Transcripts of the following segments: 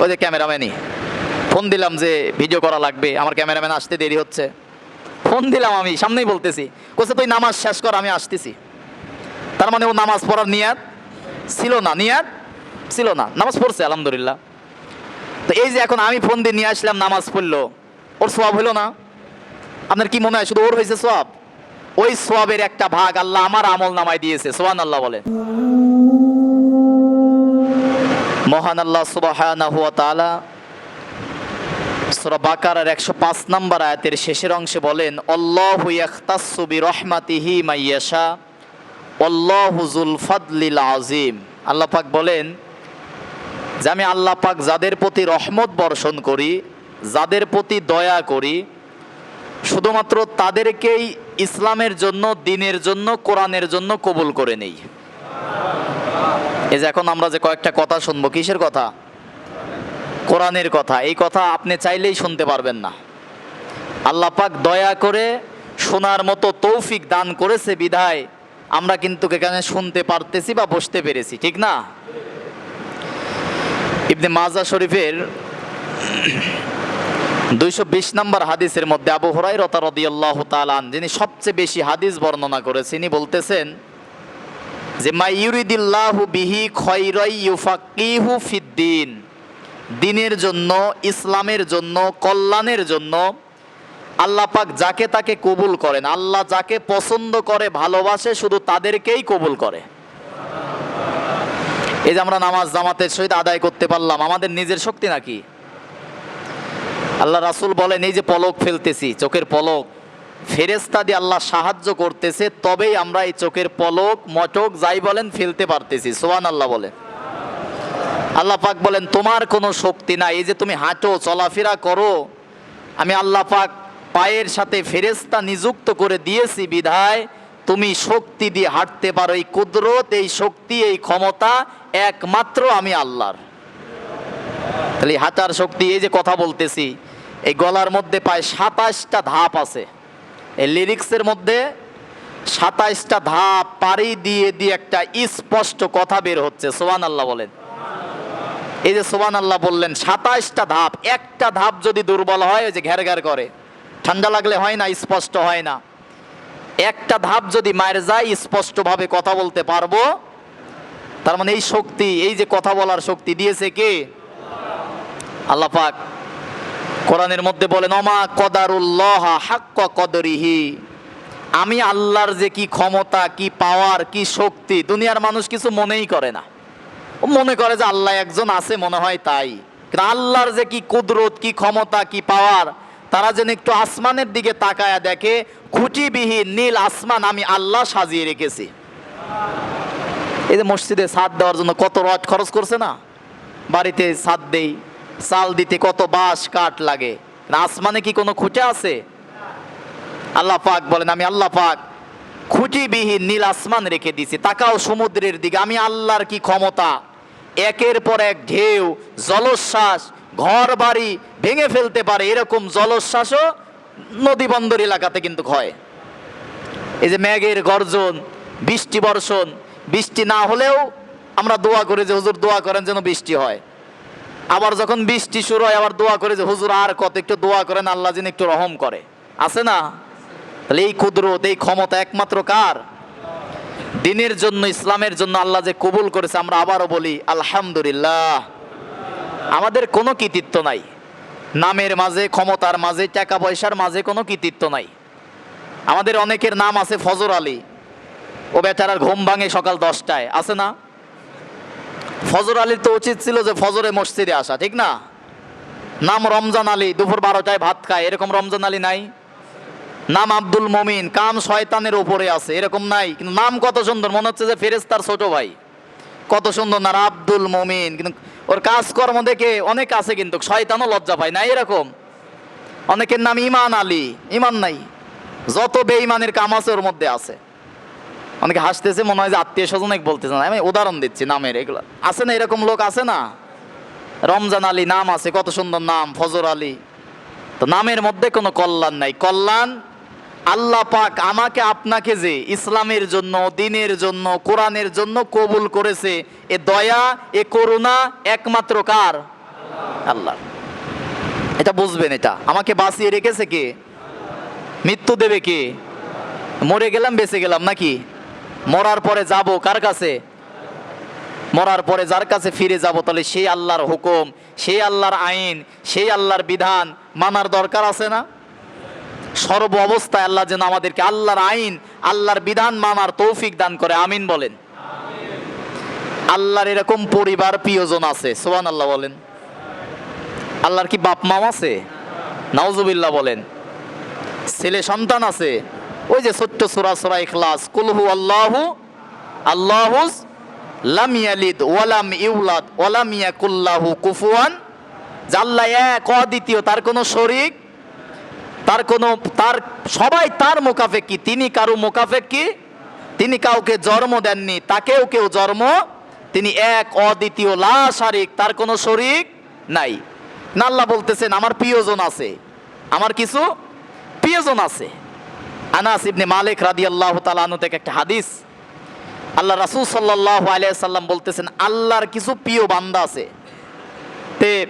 ওই যে ক্যামেরাম্যানই। ফোন দিলাম যে ভিডিও করা লাগবে, আমার ক্যামেরাম্যান আসতে দেরি হচ্ছে। ফোন দিলাম আমি, সামনেই বলতেছি। কোসে তুই নামাজ শেষ কর, আমি আসতেছি। তার মানে ও নামাজ পড়ার নিয়াত ছিল না নিয়াত ছিল না, নামাজ পড়ছে, আলহামদুলিল্লাহ। তো এই যে এখন আমি ফোন দিয়ে নিয়ে আসলাম, নামাজ পড়ল। ওর সোয়াব হলো না। আপনার কি মনে হয়, শুধু ওর হয়েছে সোয়াব? ওই সোয়াবের একটা ভাগ আল্লাহ আমার আমল নামায় দিয়েছে সোয়ান আল্লাহ বলে মহান আল্লাহ সুবহানাহু ওয়া তাআলা সূরা বাকারার 105 নম্বর আয়াতের শেষের অংশে বলেন, আল্লাহু ইয়াখতাসসু বিরহমাতিহি মাইয়াশা আল্লাহু যুল ফাদলিল আযীম। আল্লাহ পাক বলেন, যে আমি আল্লাহ পাক যাদের প্রতি রহমত বর্ষণ করি, যাদের প্রতি দয়া করি, শুধুমাত্র তাদেরকেই ইসলামের জন্য, দিনের জন্য, কোরআনের জন্য কবুল করে নেই। এই যে এখন আমরা যে কয়েকটা কথা শুনব, কিসের কথা? কোরআনের কথা। এই কথা আপনি চাইলেই শুনতে পারবেন না। আল্লাহ পাক দয়া করে শোনার মতো তৌফিক দান করেছে বিধায় আমরা কিন্তু এখানে শুনতে পারতেছি বা বসতে পেরেছি, ঠিক না? ইবনে মাজা শরীফের দুইশো বিশ নম্বর হাদিসের মধ্যে আবু হরাই রতা তালান যিনি সবচেয়ে বেশি হাদিস বর্ণনা করেছেন বলতেছেন যে মা ইউরিদিল্লাহু বিহি খয়রাই ইউফাকিহু ফিদ্দিন। দিনের জন্য, ইসলামের জন্য, কল্যাণের জন্য আল্লাহ পাক যাকে তাকে কবুল করেন, আল্লাহ যাকে পছন্দ করে, ভালোবাসে, শুধু তাদেরকেই কবুল করে। এই যে আমরা নামাজ জামাতের সহিত আদায় করতে পারলাম, আমাদের নিজের শক্তি নাকি? আল্লাহ রাসুল বলেন, এই যে পলক ফেলতেছি, চোখের পলক ফেরেস্তা দিয়ে আল্লাহ সাহায্য করতেছে, তবেই আমরা এই চোখের পলক, মটক যাই বলেন, ফেলতে পারতেছি। সোহান আল্লাহ বলে আল্লাহ পাক বলেন, তোমার কোনো শক্তি নাই, এই যে তুমি হাঁটো, চলাফেরা করো। আমি আল্লাহ পাক পায়ের সাথে ফেরেস্তা নিযুক্ত করে দিয়েছি বিধায়, তুমি শক্তি দিয়ে হাঁটতে পারো। এই কুদরত, এই শক্তি, এই ক্ষমতা একমাত্র আমি আল্লাহর। তাহলে হাঁটার শক্তি, এই যে কথা বলতেছি, এই গলার মধ্যে প্রায় সাতাশটা ধাপ আছে। এই লিরিক্সের মধ্যে সাতাইশটা ধাপ পাড়ি দিয়ে দিয়ে একটা স্পষ্ট কথা বের হচ্ছে সোহান আল্লাহ বলেন। এই যে সোহান আল্লাহ বললেন, সাতাইশটা ধাপ, একটা ধাপ যদি দুর্বল হয়, ওই যে ঘের ঘের করে। ঠান্ডা লাগলে হয় না, স্পষ্ট হয় না। একটা ধাপ যদি মায়ের যায়, স্পষ্টভাবে কথা বলতে পারব। তার মানে এই শক্তি, এই যে কথা বলার শক্তি দিয়েছে কে? আল্লাহ পাক। কোরআনের মধ্যে বলেন অমা কদারুল্লাহ হাক্ক কদরিহি। আমি আল্লাহর যে কি ক্ষমতা, কি পাওয়ার, কি শক্তি, দুনিয়ার মানুষ কিছু মনেই করে না। মনে করে যে আল্লাহ একজন আছে, মনে হয় তাই। কিন্তু আল্লাহর যে কি কুদরত, কি ক্ষমতা, কি পাওয়ার, তারা যেন একটু আসমানের দিকে তাকায়া দেখে, খুঁটিবিহীন নীল আসমান আমি আল্লাহ সাজিয়ে রেখেছি। এই যে মসজিদে ছাদ দেওয়ার জন্য কত রড খরচ করছে না? বাড়িতে ছাদ দেই। চাল দিতে কত বাঁশ কাঠ লাগে। আসমানে কি কোনো খুঁটে আছে? আল্লাহ পাক বলেন, আমি আল্লাহ পাক খুঁটিবিহীন নীল আসমান রেখে দিছি তাকাও সমুদ্রের দিকে, আমি আল্লাহর কি ক্ষমতা? একের পর এক ঢেউ, জলোচ্ছ্বাস ঘর বাড়ি ভেঙে ফেলতে পারে, এরকম জলোচ্ছ্বাসও নদী বন্দর এলাকাতে কিন্তু হয়। এই যে মেঘের গর্জন, বৃষ্টি বর্ষণ, বৃষ্টি না হলেও আমরা দোয়া করি যে, হুজুর দোয়া করেন যেন বৃষ্টি হয়। আবার যখন বৃষ্টি শুরু হয়, আবার দোয়া করে যে, হুজুর আর কত একটু দোয়া করেন, আল্লাহ যেন একটু রহম করে। আছে না? তাহলে এই কুদরত, এই ক্ষমতা একমাত্র কার? দিনের জন্য, ইসলামের জন্য আল্লাহ যে কবুল করেছে, আমরা আবারও বলি, আলহামদুলিল্লাহ। আমাদের কোনো কৃতিত্ব নাই। নামের মাঝে, ক্ষমতার মাঝে টাকা পয়সার মাঝে কোনো কৃতিত্ব নাই। আমাদের অনেকের নাম আছে ফজর আলী। ও বেচারার ঘুম ভাঙে সকাল দশটায়। আছে না? ফজর আলীর তো উচিত ছিল যে ফজরে মসজিদে আসা, ঠিক না? নাম রমজান আলী, দুপুর বারোটায় ভাত খায়, এরকম রমজান আলী নাই? নাম আব্দুল মমিন কাম শয়তানের উপরে আছে, এরকম নাই। কিন্তু নাম কত সুন্দর, মনে হচ্ছে যে ফেরেস্তার ছোট ভাই। কত সুন্দর না আব্দুল মমিন, কিন্তু ওর কাজকর্ম দেখে অনেক আছে কিন্তু, শয়তানও লজ্জা পায় না এরকম? অনেকের নাম ইমান আলী, ইমান নাই। যত বেঈমানের কাম আছে ওর মধ্যে আছে। অনেকে হাসতেছে, মনে হয় যে আত্মীয় স্বজন এক বলতেছে না। আমি উদাহরণ দিচ্ছি নামের, এগুলো। আছে না এরকম লোক? আছে না? রমজান আলী নাম আছে, কত সুন্দর নাম, ফজর আলী। তো নামের মধ্যে কোনো কল্যাণ নাই। কল্যাণ আল্লাহ পাক আমাকে, আপনাকে যে ইসলামের জন্য, দিনের জন্য, কোরআনের জন্য কবুল করেছে, এ দয়া, এ করুণা একমাত্র কার? আল্লাহ। এটা বুঝবেন এটা। আমাকে বাঁচিয়ে রেখেছে কে? মৃত্যু দেবে কে? মরে গেলাম, বেঁচে গেলাম নাকি? মরার পরে যাব কার কাছে? মরার পরে যার কাছে ফিরে যাব, তাহলে সেই আল্লাহর হুকুম, সেই আল্লাহর আইন, সেই আল্লাহর বিধান মানার দরকার আছে না? সর্ব অবস্থায় আল্লাহ যেন আমাদেরকে আল্লাহর আইন, আল্লাহর বিধান মানার তৌফিক দান করে, আমিন বলেন। আল্লাহর এরকম পরিবার প্রিয়জন আছে সোহান আল্লাহ বলেন। আল্লাহর কি বাপ মাও আছে? নাউজুবিল্লাহ বলেন। ছেলে সন্তান আছে? ওই যে ছোট্ট সুরা সুরা ইখলাস কুলহু আল্লাহু, আল্লাহুস লাম ইয়ালিদ ওয়ালাম ইউলাদ ওয়ালাম ইয়াকুল্লাহু কুফুয়ান। আল্লাহ এক, অদ্বিতীয়, তার কোনো শরিক, তার কোনো, তার সবাই তার মোকাফেক তিনি কারও মোকাফেক তিনি কাউকে জন্ম দেননি, তাকেও কেউ জন্ম, তিনি এক, অদ্বিতীয়, লা শারিক, তার কোনো শরিক নাই। না, আল্লাহ বলতেছেন, আমার প্রিয়জন আছে। আমার কিছু প্রিয়জন আছে। আনাস ইবনে মালিক রাদিয়াল্লাহু তাআলা আনহু থেকে একটা হাদিস। আল্লাহ রাসূল সাল্লাল্লাহু আলাইহি সাল্লাম বলতেছেন, আল্লাহর কিছু প্রিয় বান্দা আছে। তে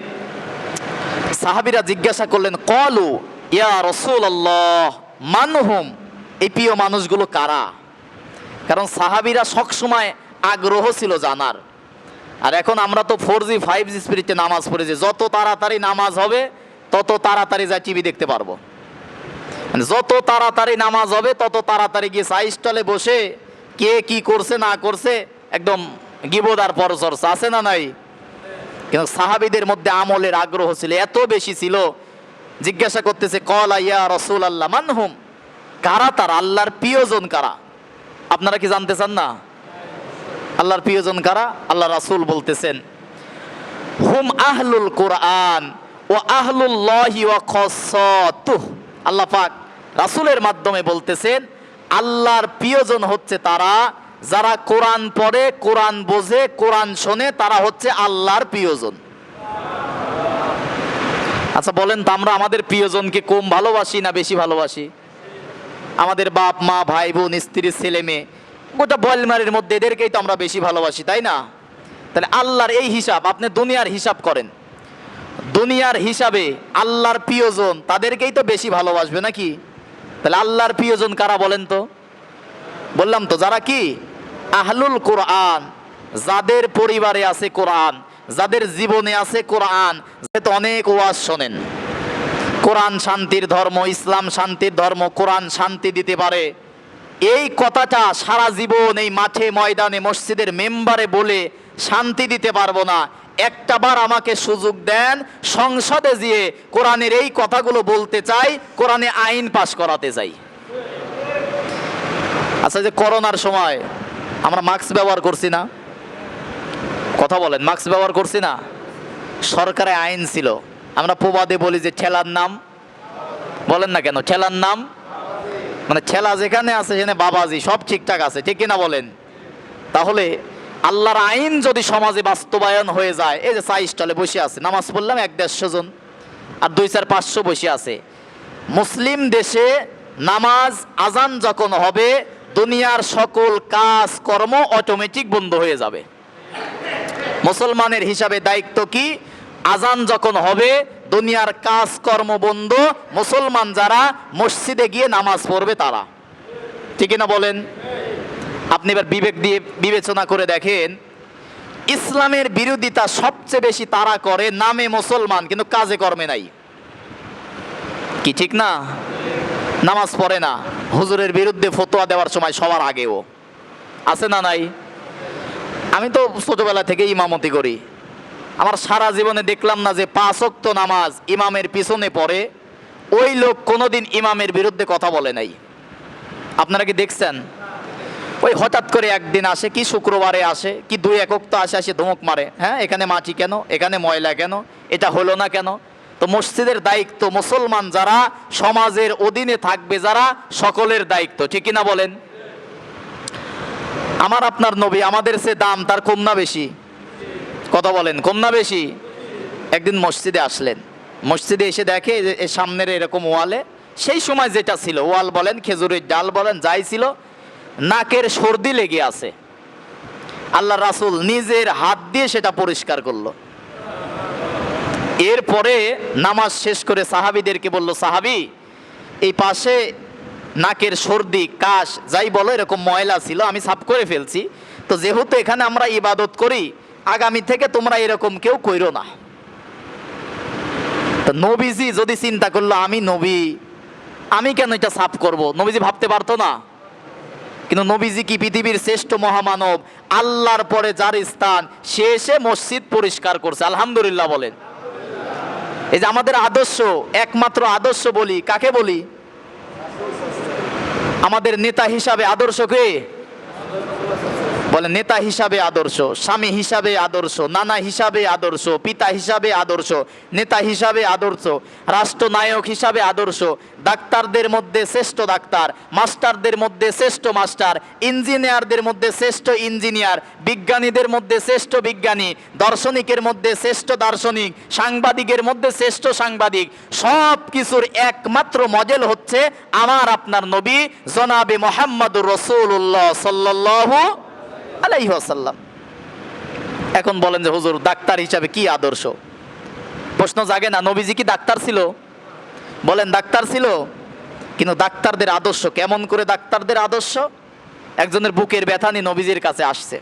সাহাবীরা জিজ্ঞাসা করলেন, কলু, ইয়া রাসূলুল্লাহ, মানহুম, এই প্রিয় মানুষগুলো কারা? কারণ সাহাবীরা সবসময় আগ্রহ ছিল জানার। আর এখন আমরা তো ফোর জি, ফাইভ জি স্পিরিটে নামাজ পড়েছি, যত তাড়াতাড়ি নামাজ হবে, তত তাড়াতাড়ি যা টিভি দেখতে পারব। মানে যত তাড়াতাড়ি নামাজ হবে, তত তাড়াতাড়ি গিয়ে সাই স্টলে বসে কে কি করছে, না করছে, একদম গিবোদার পরচর্চা। আছে না নাই? কিন্তু সাহাবিদের মধ্যে আমলের আগ্রহ ছিল, এত বেশি ছিল। জিজ্ঞাসা করতেছে, কল ইয়া রসুল আল্লাহ মানহুম কারা তার? আল্লাহর প্রিয়জন কারা? আপনারা কি জানতে চান না? আল্লাহর প্রিয়জন কারা? আল্লাহ রাসূল বলতেছেন, হুম আহলুল কোরআন ও আহলুল্লাহি ওয়া আল্লাহ পাক রাসূলের মাধ্যমে বলতেছেন, আল্লাহর প্রিয়জন হচ্ছে তারা, যারা কোরআন পড়ে, কোরআন বোঝে, কোরআন শোনে, তারা হচ্ছে আল্লাহর প্রিয়জন। আচ্ছা বলেন তো, আমরা আমাদের প্রিয়জনকে কম ভালোবাসি না বেশি ভালোবাসি? আমাদের বাপ, মা, ভাই, বোন, স্ত্রী, ছেলে, মেয়ে, গোটা বলমারের মধ্যে এদেরকেই তো আমরা বেশি ভালোবাসি, তাই না? তাহলে আল্লাহর এই হিসাব, আপনি দুনিয়ার হিসাব করেন। দুনিয়ার হিসাবে আল্লাহর প্রিয়জন তাদেরকেই তো বেশি ভালোবাসবে নাকি? তাহলে আল্লাহর প্রিয়জন কারা বলেন তো? বললাম তো, যারা কি? আহলুল কোরআন। যাদের পরিবারে আছে কোরআন, যাদের জীবনে আছে কোরআন যেহেতু অনেক ওয়াজ শোনেন। কোরআন শান্তির ধর্ম, ইসলাম শান্তির ধর্ম, কোরআন শান্তি দিতে পারে। এই কথাটা সারা জীবন এই মাঠে, ময়দানে, মসজিদের মেম্বারে বলে শান্তি দিতে পারব না। একটাবার আমাকে সুযোগ দেন, সংসদে গিয়ে কোরআনের এই কথাগুলো বলতে চাই, কোরআনে আইন পাশ করাতে চাই। আচ্ছা যে করোনার সময়, আমরা মাস্ক ব্যবহার করছি না? কথা বলেন, মাস্ক ব্যবহার করছি না? সরকারে আইন ছিল। আমরা প্রবাদে বলি যে ঠেলার নাম। বলেন না কেন, ঠেলার নাম? মানে ঠেলা যেখানে আছে সেখানে বাবাজি, সব ঠিকঠাক আছে, ঠিক কিনা বলেন? তাহলে আল্লাহর আইন যদি সমাজে বাস্তবায়ন হয়ে যায়, এই যে চাই স্টলে বসে আছে, নামাজ পড়লাম এক দেড়শো জন, আর দুই চার পাঁচশো বসে আছে। মুসলিম দেশে নামাজ আজান যখন হবে, দুনিয়ার সকল কাজ, কর্ম অটোমেটিক বন্ধ হয়ে যাবে। মুসলমানের হিসাবে দায়িত্ব কি? আজান যখন হবে, দুনিয়ার কাজ, কর্ম বন্ধ, মুসলমান যারা মসজিদে গিয়ে নামাজ পড়বে তারা। ঠিক না বলেন? আপনি এবার বিবেক দিয়ে বিবেচনা করে দেখেন, ইসলামের বিরোধিতা সবচেয়ে বেশি তারা করে নামে মুসলমান, কিন্তু কাজে কর্মে নাই। কি ঠিক না? নামাজ পড়ে না। হুজুরের বিরুদ্ধে ফতোয়া দেওয়ার সময় সবার আগেও। আছে না নাই? আমি তো ছোটবেলা থেকে ইমামতি করি। আমার সারা জীবনে দেখলাম না যে পাঁচ ওয়াক্ত নামাজ ইমামের পিছনে পড়ে, ওই লোক কোনোদিন ইমামের বিরুদ্ধে কথা বলে নাই। আপনারা কি দেখছেন? ওই হঠাৎ করে একদিন আসে, কি শুক্রবারে আসে, কি দুই একক তো আসে আসে ধমক মারে। হ্যাঁ এখানে মাটি কেন? এখানে ময়লা কেন? এটা হলো না কেন? তো মসজিদের দায়িত্ব, মুসলমান যারা সমাজের অধীনে থাকবে, যারা সকলের দায়িত্ব, ঠিক কিনা বলেন? আমার আপনার নবী, আমাদের সে দাম, তার কম না বেশি। কথা বলেন কম না বেশি। একদিন মসজিদে আসলেন। মসজিদে এসে দেখে সামনের এরকম ওয়ালে, সেই সময় যেটা ছিল, ওয়াল বলেন, খেজুরের ডাল বলেন, যাই ছিল নাকের সর্দি লেগে আছে। আল্লাহ রাসূল নিজের হাত দিয়ে সেটা পরিষ্কার করল। এরপরে নামাজ শেষ করে সাহাবিদেরকে বলল, সাহাবি, এই পাশে নাকের সর্দি, কাশ, যাই বলো, এরকম ময়লা ছিল, আমি সাফ করে ফেলছি। তো যেহেতু এখানে আমরা ইবাদত করি, আগামী থেকে তোমরা এরকম কেউ কইরো না। তো নবীজি যদি চিন্তা করল, আমি নবী, আমি কেন এটা সাফ করব? নবীজি ভাবতে পারতো না। কিন্তু নবীজি কি পৃথিবীর শ্রেষ্ঠ মহামানব? আল্লাহর পরে যার স্থান, সে এসে মসজিদ পরিষ্কার করছে। আলহামদুলিল্লাহ বলেন। এই যে আমাদের আদর্শ, একমাত্র আদর্শ বলি, কাকে বলি? আমাদের নেতা হিসাবে আদর্শ কে? বলে, নেতা হিসাবে আদর্শ, স্বামী হিসাবে আদর্শ, নানা হিসাবে আদর্শ, পিতা হিসাবে আদর্শ, নেতা হিসাবে আদর্শ, রাষ্ট্রনায়ক হিসাবে আদর্শ, ডাক্তারদের মধ্যে শ্রেষ্ঠ ডাক্তার, মাস্টারদের মধ্যে শ্রেষ্ঠ মাস্টার, ইঞ্জিনিয়ারদের মধ্যে শ্রেষ্ঠ ইঞ্জিনিয়ার, বিজ্ঞানীদের মধ্যে শ্রেষ্ঠ বিজ্ঞানী, দার্শনিকের মধ্যে শ্রেষ্ঠ দার্শনিক, সাংবাদিকের মধ্যে শ্রেষ্ঠ সাংবাদিক সব কিছুর একমাত্র মডেল হচ্ছে আমার আপনার নবী, জনাবে মোহাম্মদুর রসুল্লাহ সাল্লাল্লাহু আলাইহি ওয়াসাল্লাম। এখন বলেন যে, হুজুর, ডাক্তার হিসাবে কি আদর্শ? প্রশ্ন জাগে না, নবীজি কি ডাক্তার ছিল? বলেন, ডাক্তার ছিল, কিন্তু ডাক্তারদের আদর্শ, কেমন করে ডাক্তারদের আদর্শ? একজনের বুকের ব্যথা নিয়ে নবীজির কাছে আসছে।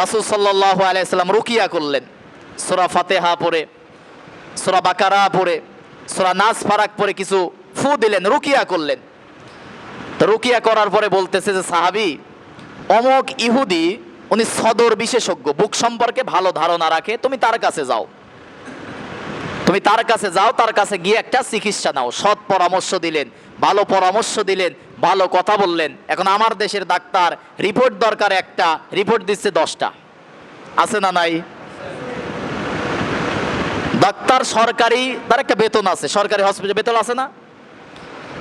রাসুল সাল্লাহ আলাইসাল্লাম রুকিয়া করলেন, সোরা ফাতেহা পড়ে, সোরা বাকারা পড়ে, সোরা নাস ফারাক পরে কিছু ফু দিলেন, রুকিয়া করলেন। তো রুকিয়া করার পরে বলতেছে যে, সাহাবি অমক ইহুদি, উনি সদর বিশেষজ্ঞ, বুক সম্পর্কে ভালো ধারণা রাখে, তুমি তার কাছে যাও। তুমি তার কাছে যাও, তার কাছে গিয়ে একটা চিকিৎসা নাও। সৎ পরামর্শ দিলেন, ভালো পরামর্শ দিলেন, ভালো কথা বললেন। এখন আমার দেশের ডাক্তার, রিপোর্ট দরকার একটা, রিপোর্ট দিচ্ছে দশটা। আছে না নাই? ডাক্তার সরকারি, তার একটা বেতন আছে, সরকারি হসপিটালে বেতন আছে না?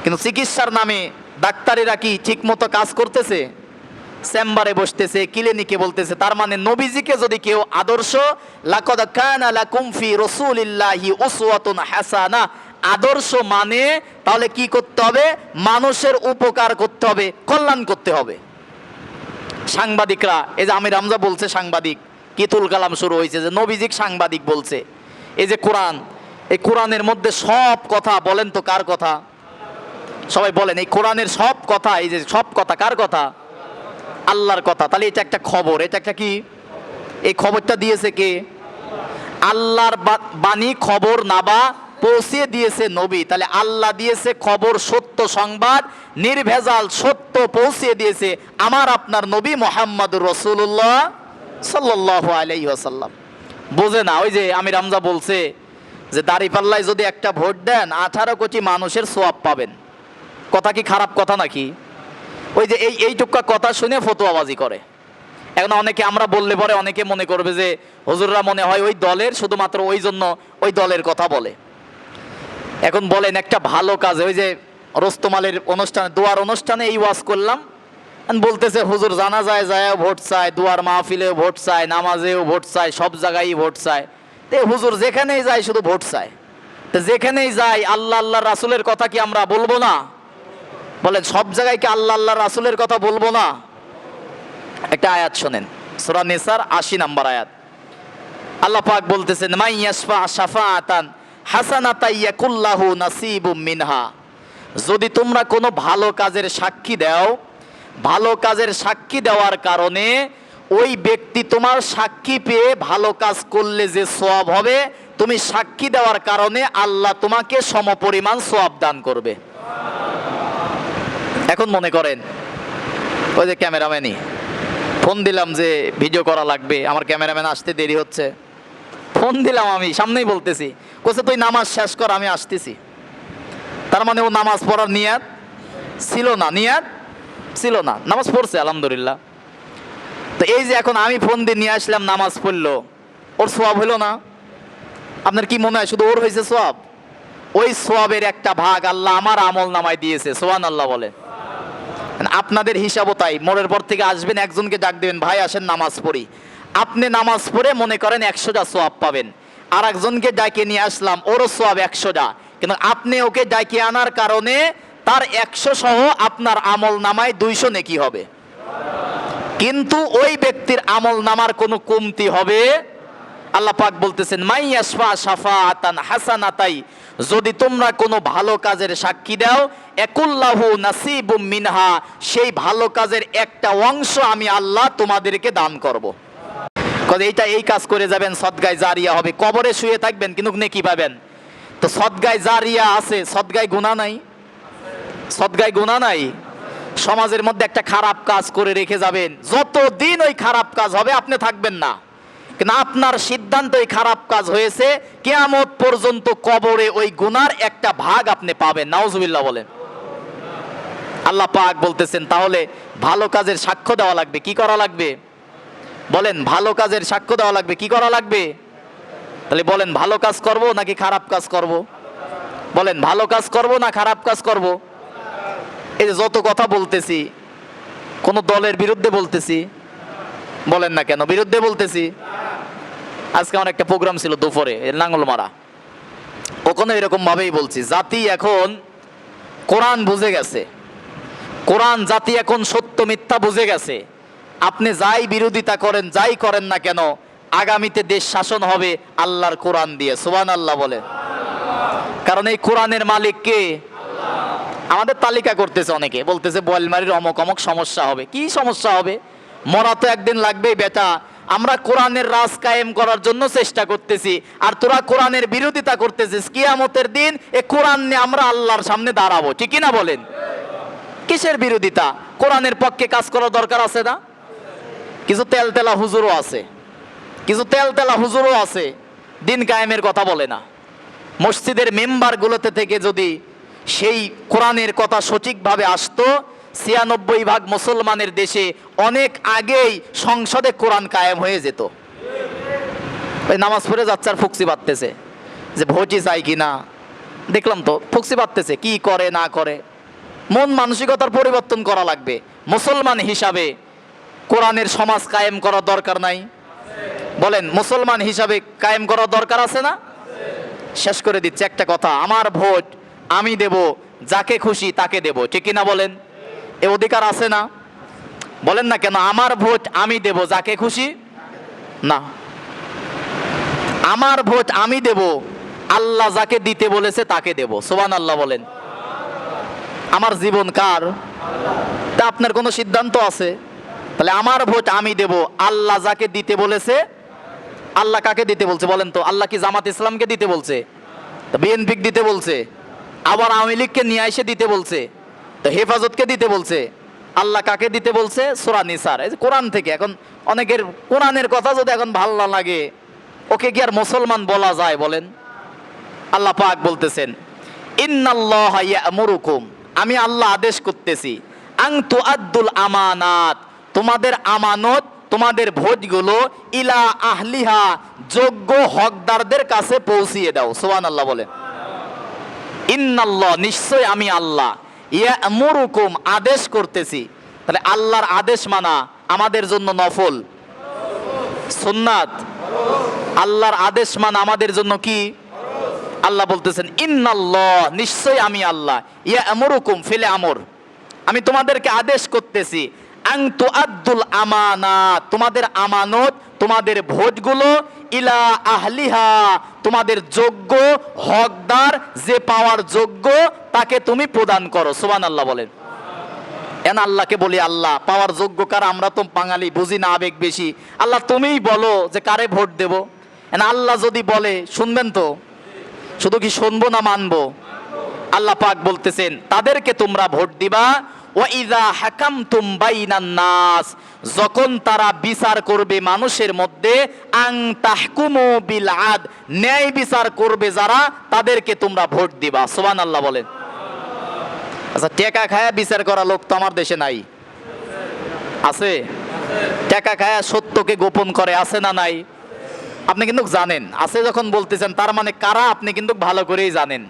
কিন্তু চিকিৎসার নামে ডাক্তারেরা কি ঠিক মতো কাজ করতেছে? চেম্বারে বসতেছে, ক্লিনিকে বলতেছে, তার মানে নবীজিকে যদি কেউ আদর্শ হাসানা। আদর্শ মানে তাহলে কি করতে হবে? মানুষের উপকার করতে হবে, কল্যাণ করতে হবে। সাংবাদিকরা, এই যে আমির রামজা বলছে সাংবাদিক কিতুল কালাম শুরু হয়েছে যে নবীজিক সাংবাদিক বলছে। এই যে কোরআন, এই কোরআনের মধ্যে সব কথা বলেন তো কার কথা? সবাই বলেন, এই কোরআনের সব কথা, এই যে সব কথা কার কথা? আল্লাহর কথা। তাহলে এটা একটা খবর। এটা একটা কি? এই খবরটা দিয়েছে কে? আল্লাহর বাণী, খবর, নাবা পৌঁছে দিয়েছে নবী। তাহলে আল্লাহ দিয়েছে খবর, সত্য সংবাদ, নির্ভেজাল সত্য পৌঁছে দিয়েছে আমার আপনার নবী মোহাম্মদুর রসুল্লাহ সাল্লাহ আলাইসাল্লাম বোঝে না, ওই যে আমি রামজা বলছে যে দাঁড়িপাল্লায় যদি একটা ভোট দেন, আঠারো কোটি মানুষের সোয়াব পাবেন। কথা কি খারাপ কথা নাকি? ওই যে এই এইটুকা কথা শুনে ফতোয়াবাজি করে। এখন অনেকে আমরা বললে পরে অনেকে মনে করবে যে, হুজুররা মনে হয় ওই দলের, শুধুমাত্র ওই জন্য ওই দলের কথা বলে। এখন বলেন একটা ভালো কাজে, ওই যে রোস্তমালের অনুষ্ঠানে, দোয়ার অনুষ্ঠানে এই ওয়াজ করলাম। বলতেছে, হুজুর জানা যায় যায় ভোট চায়, দুয়ার মাহফিলেও ভোট চায়, নামাজেও ভোট চায়, সব জায়গায় ভোট চায়। তো হুজুর যেখানেই যায় শুধু ভোট চায়। তো যেখানেই যাই আল্লাহ আল্লাহ রাসুলের কথা কি আমরা বলব না? বলেন, সব জায়গায় কি আল্লাহ আল্লাহ রাসুলের কথা বলব না? একটা আয়াত শোনেন, সূরা নিসার আশি নাম্বার আয়াত। আল্লাহ পাক বলতেছেন মাই ইয়াশফা শাফাআতান হাসানাতা ইয়াকুল্লাহু নাসিবুম মিনহা। যদি তোমরা কোনো ভালো কাজের সাক্ষী দাও, ভালো কাজের সাক্ষী দেওয়ার কারণে ওই ব্যক্তি তোমার সাক্ষী পেয়ে ভালো কাজ করলে যে সওয়াব হবে, তুমি সাক্ষী দেওয়ার কারণে আল্লাহ তোমাকে সমপরিমাণ সওয়াব দান করবে। এখন মনে করেন, ওই যে ক্যামেরাম্যানই, ফোন দিলাম যে ভিডিও করা লাগবে, আমার ক্যামেরাম্যান আসতে দেরি হচ্ছে। ফোন দিলাম আমি, সামনেই বলতেছি কোসে তুই নামাজ শেষ কর, আমি আসতেছি। তার মানে ও নামাজ পড়ার নিয়াত ছিল না নিয়াত ছিল না, নামাজ পড়ছে, আলহামদুলিল্লাহ। তো এই যে এখন আমি ফোন দিয়ে নিয়ে আসলাম, নামাজ পড়ল, ওর সোয়াব হলো না। আপনার কি মনে হয় শুধু ওর হয়েছে সোয়াব? ওই সোয়াবের একটা ভাগ আল্লাহ আমার আমল নামায় দিয়েছে সোয়ান আল্লাহ বলে। আপনাদের হিসাবও তাই। মোড়ের পর থেকে আসবেন, একজনকে ডাক দেবেন, ভাই, আসেন, নামাজ পড়ি। আপনি নামাজ পড়ে মনে করেন একশোটা সোয়াব পাবেন। আর একজনকে ডাকে নিয়ে আসলাম, ওরও সোয়াব একশোটা। কিন্তু আপনি ওকে ডাকে আনার কারণে তার একশো সহ আপনার আমল নামায় দুইশো নেকি হবে। কিন্তু ওই ব্যক্তির আমল নামার কোনো কমতি হবে। আল্লাহ পাক বলতেছেন মাইয়াসফা সাফা আতান হাসান হাসানাতাই। যদি তোমরা কোনো ভালো কাজের সাক্ষী দাও, একুল্লাহু নাসিবুম মিনহা, সেই ভালো কাজের একটা অংশ আমি আল্লাহ তোমাদেরকে দান করব। এইটা এই কাজ করে যাবেন, সদগায় জারিয়া হবে। কবরে শুয়ে থাকবেন, কিন্তু নেকি পাবেন। তো সদগায় জারিয়া আছে, সদগায় গুণা নাই। সদগায় গুণা নাই। সমাজের মধ্যে একটা খারাপ কাজ করে রেখে যাবেন। যতদিন ওই খারাপ কাজ হবে, আপনি থাকবেন না। কিন্তু আপনার সিদ্ধান্ত ওই খারাপ কাজ হয়েছে। কেয়ামত পর্যন্ত কবরে ওই গুনার একটা ভাগ আপনি পাবেন। নাউজুবিল্লাহ বলেন। আল্লাহ পাক বলতেছেন, তাহলে ভালো কাজের সাক্ষ্য দেওয়া লাগবে, কি করা লাগবে? বলেন, ভালো কাজের সাক্ষ্য দেওয়া লাগবে, কি করা লাগবে? তাহলে বলেন, ভালো কাজ করব নাকি খারাপ কাজ করব? বলেন, ভালো কাজ করব না খারাপ কাজ করব? এই যে যত কথা বলতেছি, কোন দলের বিরুদ্ধে বলতেছি বলেন না কেন? বিরুদ্ধে বলতেছি। আজকে আমার একটা প্রোগ্রাম ছিল দুপুরে লাঙ্গলমারা ওখানে এরকম ভাবেই বলছি, জাতি এখন কোরআন বুঝে গেছে। কোরআন জাতি এখন সত্য মিথ্যা বুঝে গেছে। আপনি যাই বিরোধিতা করেন, যাই করেন না কেন, আগামীতে দেশ শাসন হবে আল্লাহর কোরআন দিয়ে। সুবান আল্লাহ বলে কারণ এই কোরআনের মালিক কে? আমাদের তালিকা করতেছে অনেকে। বলতেছে, বোয়ালমারির অমক অমক সমস্যা হবে। কি সমস্যা হবে? মরা তো একদিন লাগবেই বেটা। আমরা কোরআনের রাজ কায়েম করার জন্য চেষ্টা করতেছি। আর তোরা কোরআনের বিরোধিতা করতেছিস, কিয়ামতের দিন এ কোরআন নিয়ে আমরা আল্লাহর সামনে দাঁড়াবো ঠিকই না বলেন? কিসের বিরোধিতা? কোরআনের পক্ষে কাজ করার দরকার আছে না? কিছু তেল তেলা হুজুরও আছে। কিছু তেল তেলা হুজুরও আছে। দিন কায়েমের কথা বলে না। মসজিদের মেম্বারগুলোতে থেকে যদি সেই কোরআনের কথা সঠিকভাবে আসতো ছিয়ানব্বই ভাগ মুসলমানের দেশে অনেক আগেই সংসদে কোরআন কায়েম হয়ে যেত। ওই নামাজ পড়ে যাচ্ছে আর ফুকসি বাঁধতেছে। যে ভোটই চাই কি না? দেখলাম তো, ফুকসি বাঁধতেছে, কি করে, না করে। মন মানসিকতার পরিবর্তন করা লাগবে। মুসলমান হিসাবে কোরআনের সমাজ কায়েম করার দরকার নাই। বলেন, মুসলমান হিসাবে কায়েম করার দরকার আছে না? শেষ করে দিচ্ছে একটা কথা, আমার ভোট আমি দেব, যাকে খুশি তাকে দেব, ঠিক কিনা বলেন? এ অধিকার আছে না? বলেন না কেন, আমার ভোট আমি দেব, যাকে খুশি? না। আমার ভোট আমি দেব, আল্লাহ যাকে দিতে বলেছে তাকে দেব। সোবান আল্লাহ বলেন। আমার জীবন কার? তা আপনার কোনো সিদ্ধান্ত আছে? তাহলে আমার ভোট আমি দেব, আল্লাহ যাকে দিতে বলেছে, আল্লাহ কাকে দিতে বলছে বলেন তো? আল্লাহ কি জামাত ইসলামকে দিতে বলছে? বিএনপি দিতে বলছে? আবার আওয়ামী লীগকে নিয়ে এসে দিতে বলছে? তো হেফাজতকে দিতে বলছে? আল্লাহ কাকে দিতে বলছে? সোরা নিসার। এই যে কোরআন থেকে। এখন অনেকের কোরআনের কথা যদি এখন ভালো না লাগে, ওকে কি আর মুসলমান বলা যায় বলেন? আল্লাহ পাক বলতেছেন, ইন্নাল্লাহ ইয়ামুরুকুম। আমি আল্লাহ আদেশ করতেছি, আং তুআদ্দুল আমানাত। তোমাদের আমানত, তোমাদের ভোজগুলো ইলা আহলিহা যোগ্য হকদারদের কাছে পৌঁছিয়ে দাও। সোহান আল্লাহ বলেন ইন্নাল্লাহ, নিশ্চয় আমি আল্লাহ। ইয়ামুরুকুম, আদেশ করতেছি। তাহলে আল্লাহর আদেশ মানা আমাদের জন্য নফল। সুন্নাত। আল্লাহর আদেশ মানা আমাদের জন্য কি? আল্লাহ বলতেছেন, ইন্নাল্লাহ নিশ্চয় আমি আল্লাহ। ইয়া আমরুকুম ফেলে আমর। আমি তোমাদেরকে আদেশ করতেছি আং তুআদ্দুল আমানাত তোমাদের আমানত, তোমাদের ভোটগুলো ইলা আহলিহা, তোমাদের যোগ্য হকদার যে পাওয়ার যোগ্য তাকে তুমি প্রদান করো। সুবহানাল্লাহ বলেন। এন আল্লাহকে বলি আল্লাহ, পাওয়ার যোগ্য কার? আমরা তো বাঙালি, বুঝি না আবেগ বেশি। আল্লাহ তুমিই বলো যে কারে ভোট দেব। এন আল্লাহ যদি বলে, শুনবেন তো? শুধু কি শুনব না মানবো? আল্লাহ পাক বলতেছেন, তাদেরকে তোমরা ভোট দিবা ওয়াইদা হাকামতুম বাইনান নাস, যখন তারা বিচার করবে মানুষের মধ্যে, আং তাহকুমু বিল আদ, ন্যায় বিচার করবে যারা, তাদেরকে তোমরা ভোট দিবা। সুবহানাল্লাহ বলেন। আচ্ছা টেকা খায়া বিচার করা লোক তো আমার দেশে নাই? আছে? টেকা খায়া সত্যকে গোপন করে, আছে না নাই? আপনি কিন্তু জানেন। আছে যখন বলতেছেন, তার মানে কারা, আপনি কিন্তু ভালো করেই জানেন।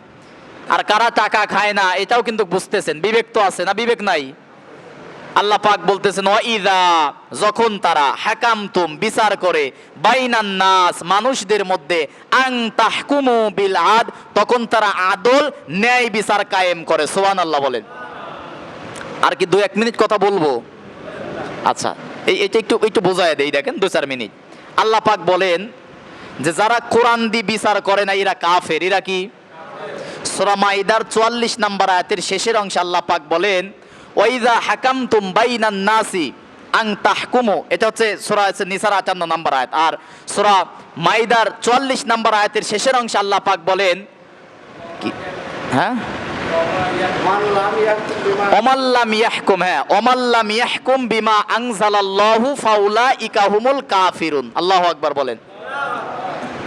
আর কারা টাকা খায় না, এটাও কিন্তু বুঝতেছেন। বিবেক তো আছে না, বিবেক নাই। আল্লাহ পাক বলতেছেন, ওয়াইদা যখন তারা হাকামতুম, বিচার করে, বাইনান নাস, মানুষদের মধ্যে আং তাহকুমু বিল আদ, তখন তারা আদল, ন্যায় বিচার কায়েম করে। সোহান আল্লাহ বলেন। আর কি দু এক মিনিট কথা বলব? আচ্ছা এই এটা একটু একটু বোঝায় দেই, দেখেন দু চার মিনিট। আল্লাহ পাক বলেন যে, যারা কোরআন দি বিচার করে না, এরা কাফের। এরা কি? সূরা মাইদার 44 নম্বর আয়াতের শেষের অংশে আল্লাহ পাক বলেন, ওয়াইদা হাকামতুম বাইনান নাসি আং তাহকুমু। এটা হচ্ছে সূরা নিসার 58 নম্বর আয়াত। আর সূরা মাইদার 44 নম্বর আয়াতের শেষের অংশে আল্লাহ পাক বলেন, কি? হ্যাঁ? হ্যাঁ বিমা হুমুল কাফিরুন। আল্লাহু আকবার বলেন।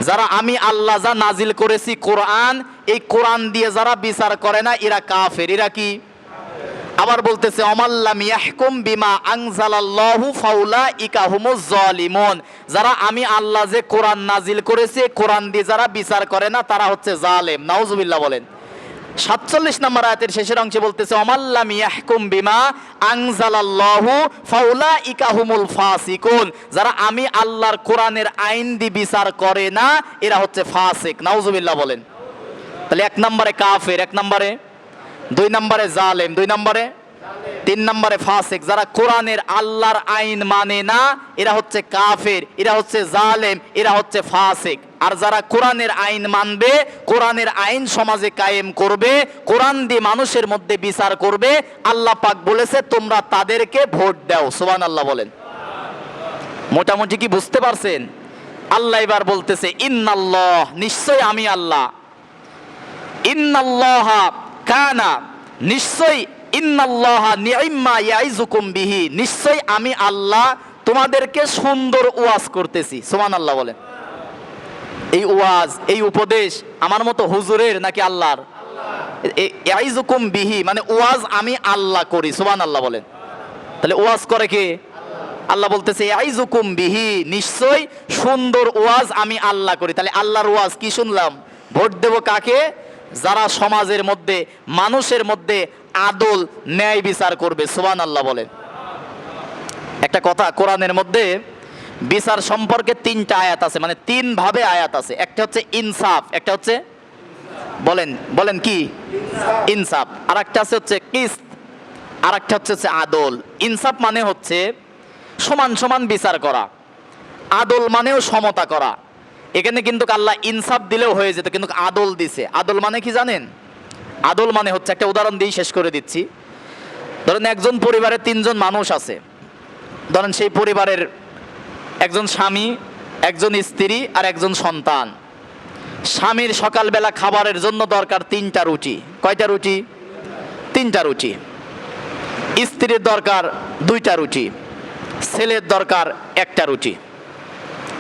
যারা আমি আল্লাহ যা নাজিল করেছি কোরআন, এই কোরআন দিয়ে যারা বিচার করে না, এরা কাফের। এরা কি? আবার বলতেছে অমাল্লাম ইয়াহকুম বিমা আংজালাল্লাহু ফাউলা হুমুজ জালিমুন। যারা আমি আল্লাহ যে কোরআন নাজিল করেছে কোরআন দিয়ে যারা বিচার করে না, তারা হচ্ছে জালেম। নাউজুবিল্লাহ বলেন। সাতচল্লিশ নম্বর আয়াতের শেষের অংশে বলতেছে অমাল্লাম ইয়াহকুম বিমা আনজালাল্লাহু ফাউলা ইকাহুমুল ফাসিকুন। যারা আমি আল্লাহর কোরআনের আইন দি বিচার করে না, এরা হচ্ছে ফাসিক। নাউজুবিল্লাহ বলেন। তাহলে এক নম্বরে কাফের, এক নম্বরে, দুই নম্বরে জালেম, দুই নম্বরে তিন নম্বরে ফাসিক, যারা কোরআনের আল্লাহর আইন মানে না, এরা হচ্ছে কাফের, এরা হচ্ছে জালেম, এরা হচ্ছে ফাসিক। আর যারা কোরআনের আইন মানবে, কোরআনের আইন সমাজে কায়েম করবে, কোরআন দিয়ে মানুষের মধ্যে বিচার করবে, আল্লাহ পাক বলেছে, তোমরা তাদেরকে ভোট দাও। সুবান আল্লাহ বলেন। মোটামুটি কি বুঝতে পারছেন? আল্লাহ এবার বলতেছে, ইন্নাল্লাহ নিশ্চয় আমি আল্লাহ। ইন্নাল্লাহ কানা নিশ্চয় বিহি। নিশ্চয় আমি আল্লাহ তোমাদেরকে সুন্দর ওয়াজ করতেছি। সুবহানাল্লাহ বলেন। এই ওয়াজ, এই উপদেশ আমার মতো হুজুরের নাকি আল্লাহর? ইয়াইজুকুম বিহি মানে ওয়াজ আমি আল্লাহ করি, সুবহানাল্লাহ বলেন। তাহলে ওয়াজ করে কে? আল্লাহ বলতেছে আইজুকুম বিহি নিশ্চয় সুন্দর ওয়াজ আমি আল্লাহ করি। তাহলে আল্লাহর ওয়াজ কি শুনলাম? ভোট দেব কাকে? যারা সমাজের মধ্যে, মানুষের মধ্যে আদল ন্যায় বিচার করবে সোহান আল্লাহ বলেন একটা কথা, কোরআনের মধ্যে বিচার সম্পর্কে তিনটা আয়াত আছে মানে তিন ভাবে আয়াত আছে। একটা হচ্ছে ইনসাফ, একটা হচ্ছে বলেন বলেন কি? ইনসাফ। আর একটা আছে হচ্ছে কিস্ত আর একটা হচ্ছে হচ্ছে আদল। ইনসাফ মানে হচ্ছে সমান সমান বিচার করা। আদল মানেও সমতা করা। এখানে কিন্তু আল্লাহ ইনসাফ দিলেও হয়ে যেত, কিন্তু আদল দিছে। আদল মানে কি জানেন? আদল মানে হচ্ছে একটা উদাহরণ দিয়ে শেষ করে দিচ্ছি। ধরেন একজন পরিবারে তিনজন মানুষ আছে। ধরেন সেই পরিবারের একজন স্বামী, একজন স্ত্রী আর একজন সন্তান। স্বামীর সকালবেলা খাবারের জন্য দরকার তিনটা রুটি। কয়টা রুটি? তিনটা রুটি। স্ত্রীর দরকার দুইটা রুটি। ছেলের দরকার একটা রুটি।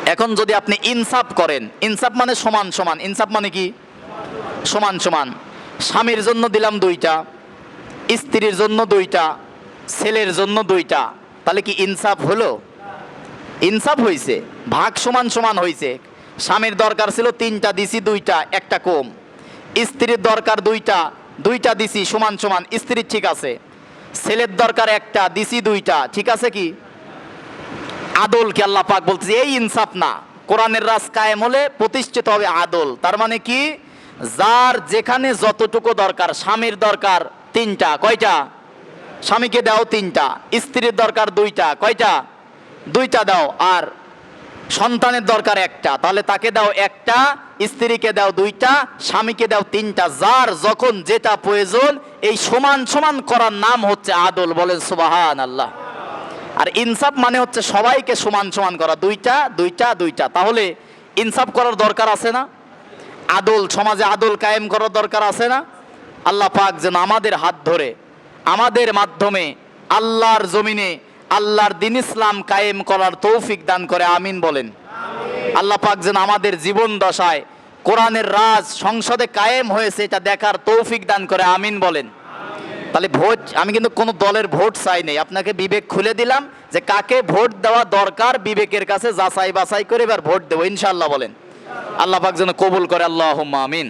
এখন যদি আপনি ইনসাফ করেন, ইনসাফ মানে সমান সমান। ইনসাফ মানে কি? সমান সমান। স্বামীর জন্য দিলাম দুইটা, স্ত্রীর জন্য দুইটা, ছেলের জন্য দুইটা। তাহলে কি ইনসাফ হলো? ইনসাফ হয়েছে ভাগ সমান সমান হয়েছে স্বামীর দরকার ছিল তিনটা দিছি, দুইটা, একটা কম। স্ত্রীর দরকার দুইটা দুইটা দিছি সমান সমান, স্ত্রীর ঠিক আছে। ছেলের দরকার একটা, দিছি দুইটা, ঠিক আছে কি? আদল কি আল্লাহ পাক বলতেছে, এই ইনসাফ না। কোরআনের রাজ কায়েম হলে প্রতিষ্ঠিত হবে আদল। তার মানে কি? যার যেখানে যতটুকু দরকার, স্বামীর দরকার তিনটা, কয়টা? স্বামীকে দাও তিনটা, স্ত্রীর দরকার দুইটা, কয়টা? দুইটা দাও, আর সন্তানের দরকার একটা, তাহলে তাকে দাও একটা, স্ত্রীকে দাও দুইটা, স্বামীকে দাও তিনটা, যার যখন যেটা প্রয়োজন, এই সমান সমান করার নাম হচ্ছে আদল, বলেন সুবাহান আল্লাহ আর ইনসাফ মানে হচ্ছে সবাইকে সমান সমান করা, দুইটা দুইটা দুইটা। তাহলে ইনসাফ করার দরকার আছে না? আদল সমাজে আদল কায়েম করার দরকার আছে না? আল্লাহ পাক যেন আমাদের হাত ধরে আমাদের মাধ্যমে আল্লাহর জমিনে আল্লাহর দিন ইসলাম কায়েম করার তৌফিক দান করে আমিন বলেন। আল্লাহ পাক যেন আমাদের জীবন দশায় কোরআনের রাজ সংসদে কায়েম হয়েছে এটা দেখার তৌফিক দান করে আমিন বলেন। তাহলে ভোট আমি কিন্তু কোনো দলের ভোট চাই নেই আপনাকে বিবেক খুলে দিলাম যে কাকে ভোট দেওয়া দরকার বিবেকের কাছে যাচাই বাছাই করে এবার ভোট দেবো ইনশাল্লাহ বলেন। আল্লাহ পাক যেন কবুল করে আল্লাহ আমিন।